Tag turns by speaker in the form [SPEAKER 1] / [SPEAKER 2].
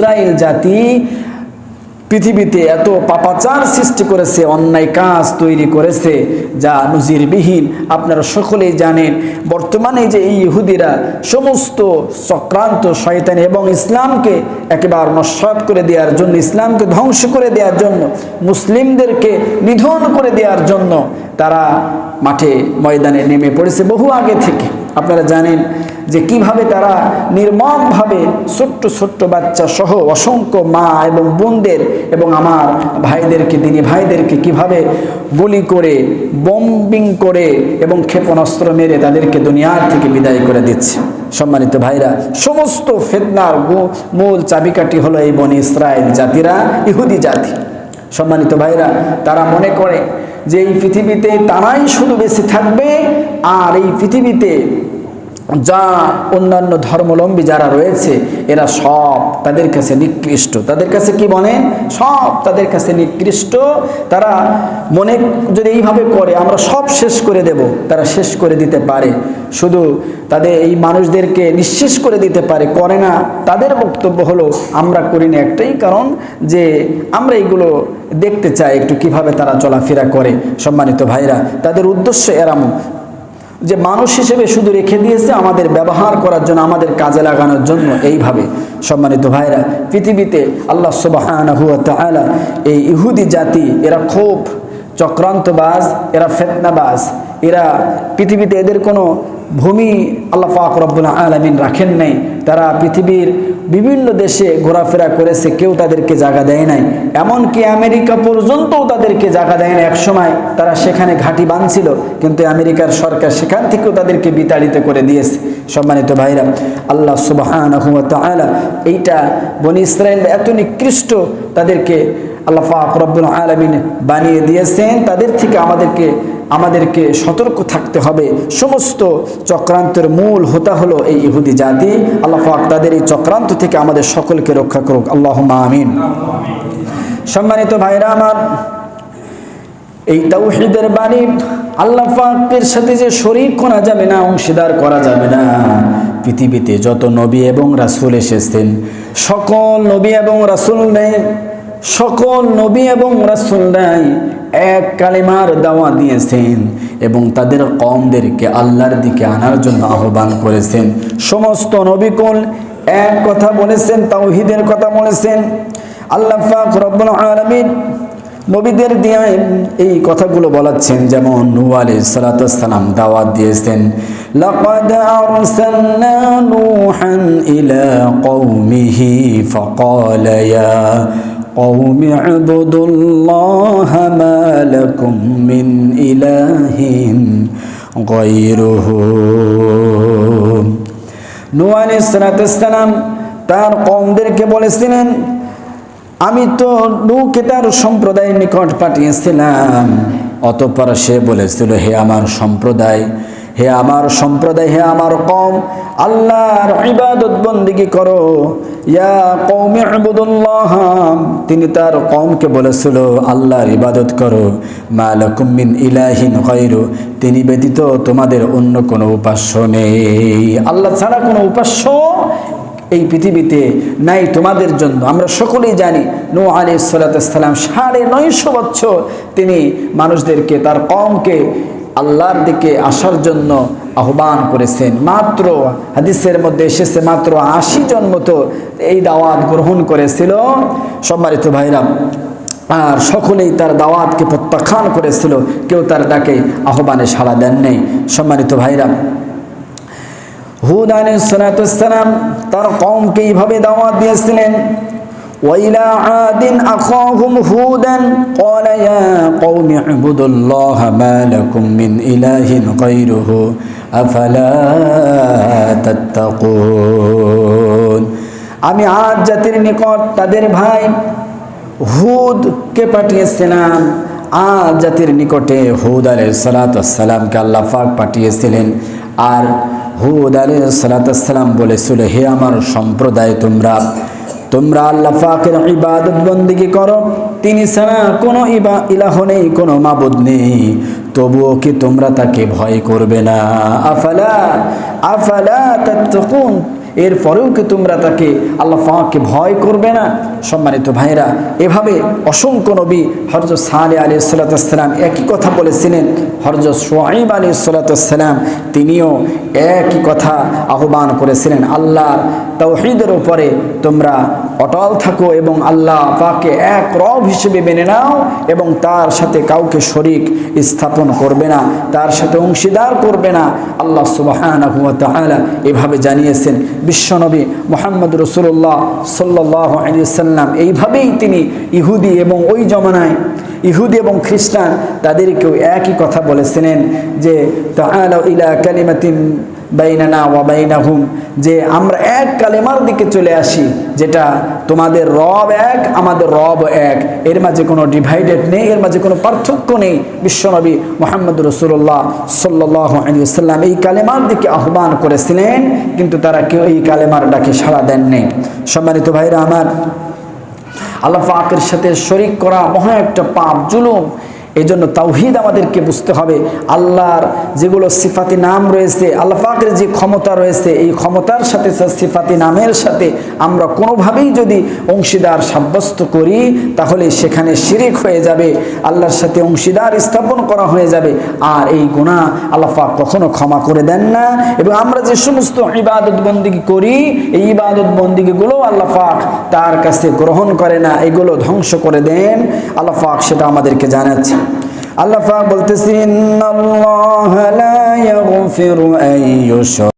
[SPEAKER 1] Israel জাতি পৃথিবীতে এত পাপাচার সৃষ্টি করেছে, অন্যায় কাজ তৈরি করেছে, যা নজিরবিহীন। আপনারা সকলেই জানেন, বর্তমানে যে এই ইহুদিরা সমস্ত চক্রান্ত শয়তান এবং ইসলামকে একেবারে নস্বাত করে দেওয়ার জন্য, ইসলামকে ধ্বংস করে দেওয়ার জন্য, মুসলিমদেরকে নিধন করে দেওয়ার জন্য তারা মাঠে ময়দানে নেমে পড়েছে বহু আগে থেকে। আপনারা জানেন যে কীভাবে তারা নির্মমভাবে ছোট্ট ছোট্ট বাচ্চা সহ অসংখ্য মা এবং বোনদের এবং আমার ভাইদেরকে, দিনী ভাইদেরকে কীভাবে গুলি করে বম্বিং করে এবং ক্ষেপণাস্ত্র মেরে তাদেরকে দুনিয়ার থেকে বিদায় করে দিচ্ছে। সম্মানিত ভাইরা, সমস্ত ফেতনার মূল চাবিকাঠি হলো এই বনি ইসরায়েল জাতিরা, ইহুদি জাতি। সম্মানিত ভাইরা তারা মনে করে যে এই পৃথিবীতে তারাই শুধু বেশি থাকবে, আর এই পৃথিবীতে যা অন্যান্য ধর্মলম্বী যারা রয়েছে, এরা সব তাদের কাছে নিকৃষ্ট। তাদের কাছে কি বলেন সব তাদের কাছে নিকৃষ্ট। তারা মনে যদি এইভাবে করে, আমরা সব শেষ করে দেব, তারা শেষ করে দিতে পারে। শুধু তাদের এই মানুষদেরকে নিঃশেষ করে দিতে পারে, করে না। তাদের বক্তব্য হলো, আমরা করি না একটাই কারণ যে আমরা এইগুলো দেখতে চায় একটু কীভাবে তারা চলাফেরা করে, সম্মানিত ভাইরা। তাদের উদ্দেশ্য এরাম, যে মানুষ হিসেবে শুধু রেখে দিয়েছে আমাদের ব্যবহার করার জন্য, আমাদের কাজে লাগানোর জন্য এইভাবে। সম্মানিত ভাইরা, পৃথিবীতে আল্লাহ ওয়া এই ইহুদি জাতি, এরা খুব চক্রান্তবাজ, এরা ফেতনাবাজ। এরা পৃথিবীতে এদের কোনো ভূমি আল্লাহ পাক রব্বুল আলমিন রাখেন নাই। তারা পৃথিবীর বিভিন্ন দেশে ঘোরাফেরা করেছে, কেউ তাদেরকে জায়গা দেয় নাই। এমনকি আমেরিকা পর্যন্তও তাদেরকে জায়গা দেয় না একসময় তারা সেখানে ঘাঁটি বাঁধছিল, কিন্তু আমেরিকার সরকার সেখান থেকেও তাদেরকে বিতাড়িত করে দিয়েছে। সম্মানিত ভাইরা, আল্লাহ সুবাহ এইটা বনি ইসরায়েল এত নিকৃষ্ট তাদেরকে আল্লাহ পাক আলমিন বানিয়ে দিয়েছেন। তাদের থেকে আমাদেরকে আমাদেরকে সতর্ক থাকতে হবে। সমস্ত চক্রান্তের মূল হোতা হলো এই ইহুদি জাতি। আল্লাহ পাক তাদের এই চক্রান্ত থেকে আমাদের সকলকে রক্ষা করুক। আল্লাহ আমিন। সম্মানিত ভাইরা আমার, এই তাওহিদের বাণী আল্লাহ পাকের সাথে যে শরীক করা যাবে না, অংশীদার করা যাবে না। পৃথিবীতে যত নবী এবং রাসূল এসেছেন, সকল নবী এবং রাসূল নেই, সকল নবী এবং রাসূলরাই এক কালিমার দাওয়া দিয়েছেন এবং তাদের কমদেরকে আল্লাহর দিকে আনার জন্য আহ্বান করেছেন। সমস্ত নবীকুল এক কথা বলেছেন, তাওহিদের কথা বলেছেন। আল্লাহ রব্বুল আলামিন নবীদের দিয়ে এই কথাগুলো বলাচ্ছেন, যেমন নূহ আলাইহিস সালাতু সালাম দাওয়াত দিয়েছেন, লাকাদ আরসালনা নূহান ইলা কওমিহি ফাকালা ইয়া قوم اعبدوا الله ما لكم من إله غيره নূহ আলাইহিস সালাতু সালাম তার কওমদেরকে বলেছিলেন আমি তো নৌকে তার সম্প্রদায়ের নিকট পাঠিয়েছিলাম অতঃপর সে বলেছিল হে আমার সম্প্রদায় হে আমার সম্প্রদায়, হে আমার কম আল্লাহর ইবাদত বন্দিগি করো। ইয়া কৌমি আবুদুল্লাহ তিনি তার কমকে বলেছিল, আল্লাহর ইবাদত করো। মালাকুম মিন ইলাহিন গায়রু, তিনি ব্যতীত তোমাদের অন্য কোনো উপাস্য নেই। আল্লাহ ছাড়া কোনো উপাস্য এই পৃথিবীতে নাই তোমাদের জন্য। আমরা সকলেই জানি নো আলী সালাতাম সাড়ে নয়শো বছর তিনি মানুষদেরকে, তার কমকে আল্লাহর দিকে আসার জন্য আহ্বান করেছেন। মাত্র হাদিসের মধ্যে এসেছে মাত্র আশি জন মতো এই দাওয়াত গ্রহণ করেছিল। সম্মানিত ভাইরাম আর সকলেই তার দাওয়াতকে প্রত্যাখ্যান করেছিল। কেউ তার ডাকে আহ্বানে সাড়া দেন নেই। সম্মানিত ভাইরাম হুদ আলাইসালাম তার কমকে এইভাবে দাওয়াত দিয়েছিলেন وإلى عاد أخاهم هودا قال يا قوم اعبدوا الله ما لكم من إله غيره أفلا تتقون আমি আজ জাতির নিকট তাদের ভাই হুদকে পাঠিয়েছিলাম আজ জাতির নিকটে হুদ আলাই সালাতামকে আল্লাহ পাক পাঠিয়েছিলেন আর হুদ আলাই সালাতাম বলেছিল হে আমার সম্প্রদায় তোমরা তোমরা আল্লাহ পাকের ইবাদত বন্দিগি করো। তিনি ছাড়া কোনো ইবা ইলাহ নেই, কোনো মাবুদ নেই। তবুও কি তোমরা তাকে ভয় করবে না? আফালা আফালা তাত্তাকুন? এরপরেও কি তোমরা তাকে আল্লাহ ফাঁকে ভয় করবে না? সম্মানিত ভাইরা এভাবে অসংখ্য নবী হরজ সালে আলী সাল্লাতাম একই কথা বলেছিলেন। হরজ সোয়াইব আলী সাল্লাতাম তিনিও একই কথা আহ্বান করেছিলেন। আল্লাহর তৌহিদের উপরে তোমরা অটল থাকো এবং আল্লাহ পাকে এক রব হিসেবে মেনে নাও এবং তার সাথে কাউকে শরিক স্থাপন করবে না, তার সাথে অংশীদার করবে না। আল্লাহ সুবাহানা এভাবে জানিয়েছেন, বিশ্বনবী মোহাম্মদ রসুল্লাহ সাল্লাহ আলী সাল্লাম এইভাবেই তিনি ইহুদি এবং ওই জমানায় ইহুদি এবং খ্রিস্টান তাদেরকেও একই কথা বলেছিলেন যে, তাআলা ইলা কালিমাতিন বাইনানা ওয়া বাইনাহুম, যে আমরা এক কালেমার দিকে চলে আসি, যেটা তোমাদের রব এক, আমাদের রব এক। এর মাঝে কোনো ডিভাইডেড নেই, এর মাঝে কোনো পার্থক্য নেই। বিশ্বনবী মোহাম্মদ রসুল্লাহ সাল্লাহ আলী সাল্লাম এই কালেমার দিকে আহ্বান করেছিলেন, কিন্তু তারা কেউ এই কালেমার ডাকে সাড়া দেননি। সম্মানিত ভাইরা আমার, আল্লাহ পাকের সাথে শরিক করা মহা একটা পাপ, জুলুম এই জন্য তাওহিদ আমাদেরকে বুঝতে হবে। আল্লাহর যেগুলো সিফাতি নাম রয়েছে, আল্লাহ পাকের যে ক্ষমতা রয়েছে, এই ক্ষমতার সাথে সিফাতি নামের সাথে আমরা কোনোভাবেই যদি অংশীদার সাব্যস্ত করি, তাহলে সেখানে শিরিক হয়ে যাবে, আল্লাহর সাথে অংশীদার স্থাপন করা হয়ে যাবে। আর এই গুণা আল্লাহ পাক কখনো ক্ষমা করে দেন না। এবং আমরা যে সমস্ত ইবাদত বন্দিগি করি, এই ইবাদত বন্দিগিগুলো আল্লাহ পাক তার কাছে গ্রহণ করে না, এগুলো ধ্বংস করে দেন। আল্লাহ পাক সেটা আমাদেরকে জানাচ্ছে আল্লাহ পাক বলতেছেন আল্লাহ লা ইয়াগফিরু আন ইউশরা